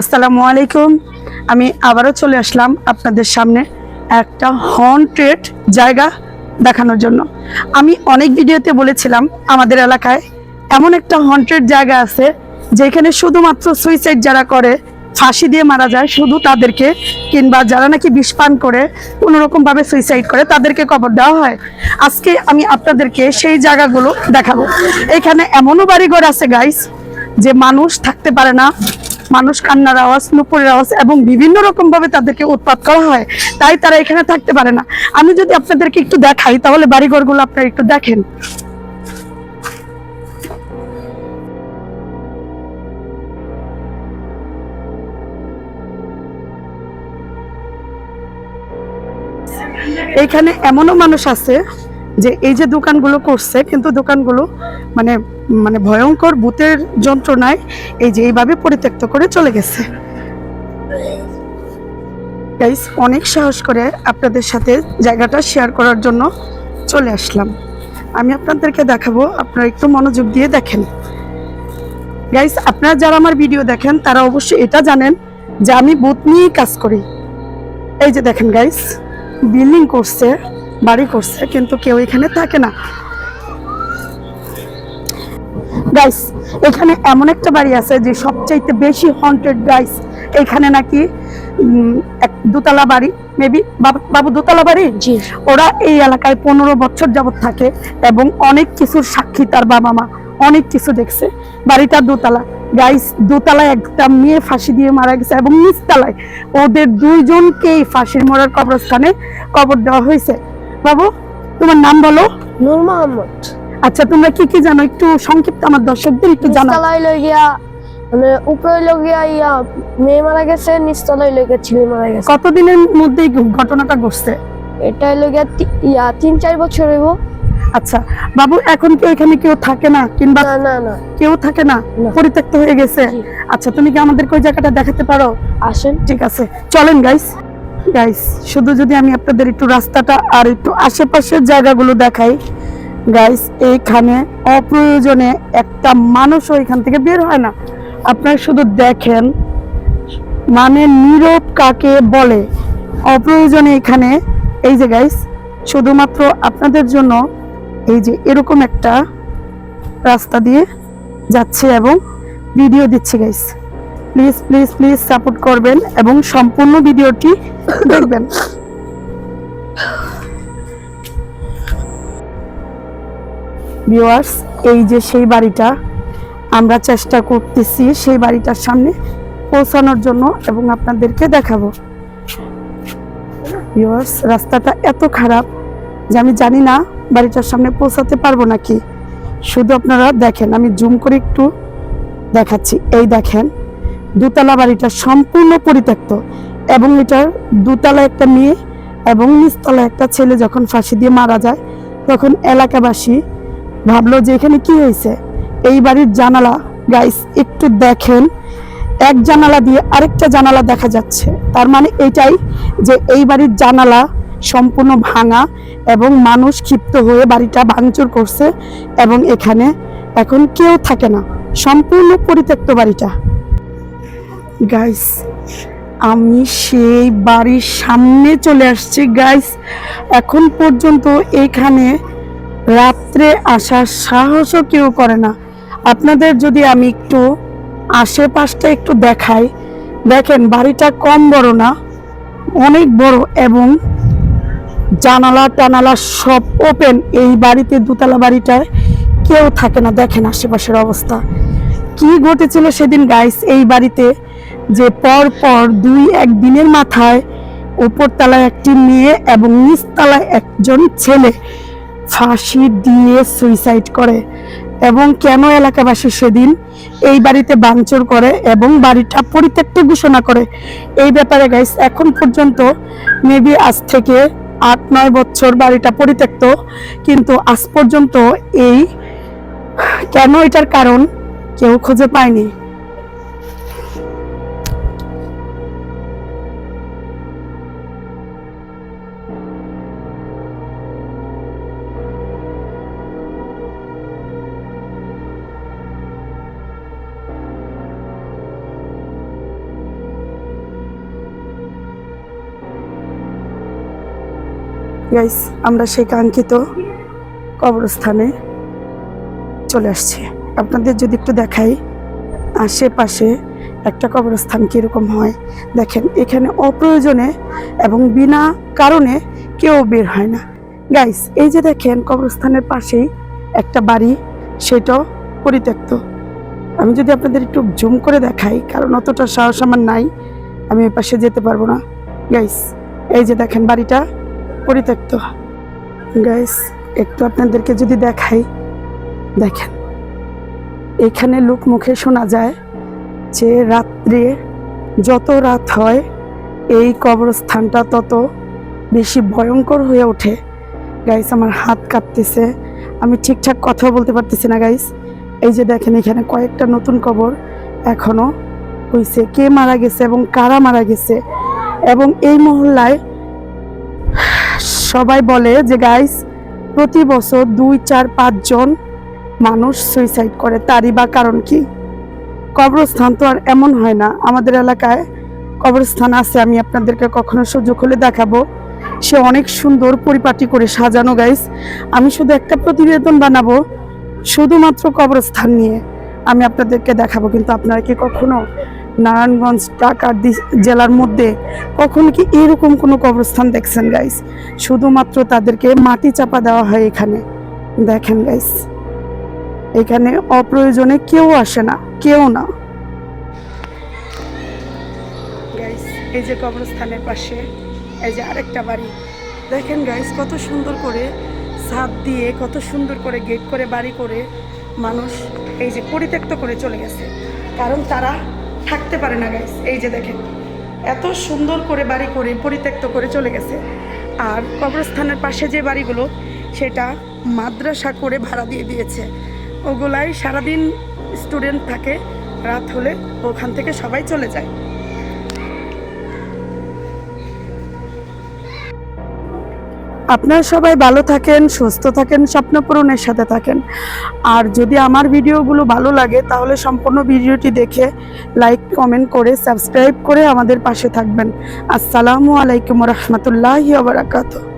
আসসালামু আলাইকুম। আমি আবারও চলে আসলাম আপনাদের সামনে একটা হন্টেড জায়গা দেখানোর জন্য। আমি অনেক ভিডিওতে বলেছিলাম, আমাদের এলাকায় এমন একটা হন্টেড জায়গা আছে, যেখানে শুধুমাত্র সুইসাইড যারা করে, ফাঁসি দিয়ে মারা যায়, শুধু তাদেরকে কিংবা যারা নাকি বিষ পান করে কোনো রকম সুইসাইড করে, তাদেরকে কবর দেওয়া হয়। আজকে আমি আপনাদেরকে সেই জায়গাগুলো দেখাবো। এখানে এমনও বাড়িঘর আছে গাইস যে মানুষ থাকতে পারে না মানুষ কান্নার আওয়াজ, নুপুরের আওয়াজ এবং বিভিন্ন রকম ভাবে তাদেরকে উৎপাত করা হয়, তাই তারা এখানে থাকতে পারে না। আমি যদি আপনাদেরকে একটু দেখাই, তাহলে বাড়িঘরগুলো আপনারা একটু দেখেন। এখানে এমনও মানুষ আছে যে, এই যে দোকানগুলো করছে, কিন্তু দোকানগুলো মানে মানে ভয়ঙ্কর ভূতের যন্ত্রণায় এই যে এইভাবে পরিত্যক্ত করে চলে গেছে। গাইস অনেক সাহস করে আপনাদের সাথে জায়গাটা শেয়ার করার জন্য চলে আসলাম। আমি আপনাদেরকে দেখাবো, আপনারা একটু মনোযোগ দিয়ে দেখেন। গাইস আপনারা যারা আমার ভিডিও দেখেন, তারা অবশ্যই এটা জানেন যে আমি বুথ নিয়েই কাজ করি। এই যে দেখেন গাইস বিল্ডিং করছে, বাড়ি করছে, কিন্তু কেউ এখানে থাকে না। গাইস এখানে এমন একটা বাড়ি আছে যে সবচাইতে বেশি হন্টেড গাইস এখানে নাকি এক দোতলা বাড়ি মেবি বাবু দোতলা বাড়ি? জি। ওরা এই এলাকায় পনেরো বছর যাবত থাকে এবং অনেক কিছুর সাক্ষী তার বাবা মা অনেক কিছু দেখছে। বাড়িটা দোতলা। গাইস দোতলায় একটা মেয়ে ফাঁসি দিয়ে মারা গেছে এবং নিচতলায় ওদের দুইজনকেই ফাঁসির মরার কবরস্থানে কবর দেওয়া হয়েছে। বাবু তোমার নাম বলো? নূর মোহাম্মদ আচ্ছা তোমরা কি কি জানো? একটু সংক্ষিপ্ত আমার দর্শকদের একটু জানাও। নিচতলায় লই গিয়া মানে উপরে লই গিয়া ইয়া মেয়ে মারা গেছে নিচতলায় লই গিয়া ছেলে মারা গেছে। কতদিনের মধ্যে এই ঘটনাটা ঘটছে? এটা লই গিয়া তি- ইয়া তিন চার বছর হইব। আচ্ছা বাবু এখন কি এখানে কেউ থাকে না? কিংবা না না না। কেউ থাকে না? না। পরিত্যক্ত হয়ে গেছে? জি। আচ্ছা তুমি কি আমাদেরকে ওই জায়গাটা দেখাতে পারো? আসেন। ঠিক আছে। চলেন গাইস গাইস শুধু যদি আমি আপনাদের একটু রাস্তাটা আর একটু আশেপাশের জায়গাগুলো দেখাই। গাইস এইখানে অপ্রয়োজনে একটা মানুষও এখান থেকে বের হয় না। আপনারা শুধু দেখেন মানে নীরব কাকে বলে। অপ্রয়োজনে এখানে, এই যে গাইস শুধুমাত্র আপনাদের জন্য এই যে এরকম একটা রাস্তা দিয়ে যাচ্ছে এবং ভিডিও দিচ্ছে guys please please please support করবেন এবং সম্পূর্ণ ভিডিওটি দেখবেন। ভিউয়ার্স এই যে সেই বাড়িটা, আমরা চেষ্টা করতেছি সেই বাড়িটার সামনে পৌঁছানোর জন্য এবং আপনাদেরকে দেখাবো। ভিউয়ার্স রাস্তাটা এত খারাপ যে আমি জানি না বাড়িটার সামনে পৌঁছাতে পারব নাকি। শুধু আপনারা দেখেন, আমি জুম করে একটু দেখাচ্ছি। এই দেখেন, দুতলা বাড়িটা সম্পূর্ণ পরিত্যক্ত এবং এটার দুতলা একটা মেয়ে এবং নিচতলা একটা ছেলে যখন ফাঁসি দিয়ে মারা যায়, তখন এলাকাবাসী ভাবলো যে এখানে কি হয়েছে? এই বাড়ির জানালা গাইস একটু দেখেন। এক জানালা দিয়ে আরেকটা জানালা দেখা যাচ্ছে। তার মানে এটাই যে এই বাড়ির জানালা সম্পূর্ণ ভাঙা এবং মানুষ ক্ষিপ্ত হয়ে বাড়িটা ভাঙচুর করছে এবং এখানে এখন কেউ থাকে না। সম্পূর্ণ পরিত্যক্ত বাড়িটা। গাইস আমি সেই বাড়ির সামনে চলে আসছি। গাইস এখন পর্যন্ত এখানে রাত্রে আসার সাহসও কেউ করে না। আপনাদের যদি আমি একটু আশেপাশটা একটু দেখাই, দেখেন বাড়িটা কম বড় না, অনেক বড় এবং জানালা টানালা সব ওপেন এই বাড়িতে দোতলা বাড়িটায় কেউ থাকে না, দেখেন আশেপাশের অবস্থা। কি ঘটেছিল সেদিন গাইস এই বাড়িতে যে পর পর দুই এক দিনের মাথায় উপরতলায় একটি মেয়ে এবং নিচতলায় একজন ছেলে। ফাঁসি দিয়ে সুইসাইড করে। এবং কেন এলাকাবাসী সেদিন এই বাড়িতে ভাঙচুর করে এবং বাড়িটা পরিত্যক্ত ঘোষণা করে? এই ব্যাপারে গাইস এখন পর্যন্ত মেবি আজ থেকে আট, নয় বছর বাড়িটা পরিত্যক্ত। কিন্তু আজ পর্যন্ত এই কেন এটার কারণ কেউ খুঁজে পায়নি। গাইস আমরা সেই কাঙ্ক্ষিত কবরস্থানে চলে আসছি। আপনাদের যদি একটু দেখাই, আশেপাশে একটা কবরস্থান কীরকম হয়। দেখেন, এখানে অপ্রয়োজনে এবং বিনা কারণে কেউ বের হয় না। গাইস এই যে দেখেন, কবরস্থানের পাশেই একটা বাড়ি, সেটাও পরিত্যক্ত। আমি যদি আপনাদের একটু জুম করে দেখাই, কারণ অতটা সাহস আমার নাই, আমি ওই পাশে যেতে পারব না। গাইস এই যে দেখেন, বাড়িটা পরিত্যক্ত। গাইস একটু আপনাদেরকে যদি দেখাই, দেখেন। এখানে লোক মুখে শোনা যায় যে রাত্রে যত রাত হয়, এই কবরস্থানটা তত বেশি ভয়ঙ্কর হয়ে ওঠে। গাইস আমার হাত কাঁপতেছে। আমি ঠিকঠাক কথাও বলতে পারতেছি না গাইস এই যে দেখেন, এখানে কয়েকটা নতুন কবর এখনও হইছে। কে মারা গেছে এবং কারা মারা গেছে? এবং এই মহল্লায় সবাই বলে যে গাইস প্রতি বছর দুই, চার পাঁচজন মানুষ সুইসাইড করে। তারই বা কারণ কি? কবরস্থান তো আর এমন হয় না। আমাদের এলাকায় কবরস্থান আছে। আমি আপনাদেরকে কখনো সুযোগ হলে দেখাবো। সে অনেক সুন্দর পরিপাটি করে সাজানো গাইস আমি শুধু একটা প্রতিবেদন বানাবো, শুধুমাত্র কবরস্থান নিয়ে। আমি আপনাদেরকে দেখাবো, কিন্তু আপনারা কি কখনো নারায়ণগঞ্জ দি- জেলার মধ্যে কখন কি এরকম কোনো কবরস্থান দেখছেন গাইস শুধুমাত্র তাদেরকে মাটি চাপা দেওয়া হয় এখানে। দেখেন গাইস এখানে অপ্রয়োজনে কেউ আসে না, কেউ না। গাইস এই যে কবরস্থানের পাশে, এই যে আরেকটা বাড়ি। দেখেন গাইস কত সুন্দর করে ছাদ দিয়ে, কত সুন্দর করে গেট করে বাড়ি করে মানুষ এই যে পরিত্যক্ত করে চলে গেছে। কারণ তারা থাকতে পারে না গাইস এই যে দেখেন, এত সুন্দর করে বাড়ি করে, পরিত্যক্ত করে চলে গেছে। আর কবরস্থানের পাশে যে বাড়িগুলো, সেটা মাদ্রাসা করে ভাড়া দিয়ে দিয়েছে। ওগুলাই সারাদিন স্টুডেন্ট থাকে, রাত হলে ওখান থেকে সবাই চলে যায়। আপনারা সবাই ভালো থাকেন, সুস্থ থাকেন, স্বপ্নপূরণের সাথে থাকেন। আর যদি আমার ভিডিওগুলো ভালো লাগে, তাহলে সম্পূর্ণ ভিডিওটি দেখে লাইক, কমেন্ট করে, সাবস্ক্রাইব করে আমাদের পাশে থাকবেন। আসসালামু আলাইকুম রহমতুল্লাহ বারাকাতুহ।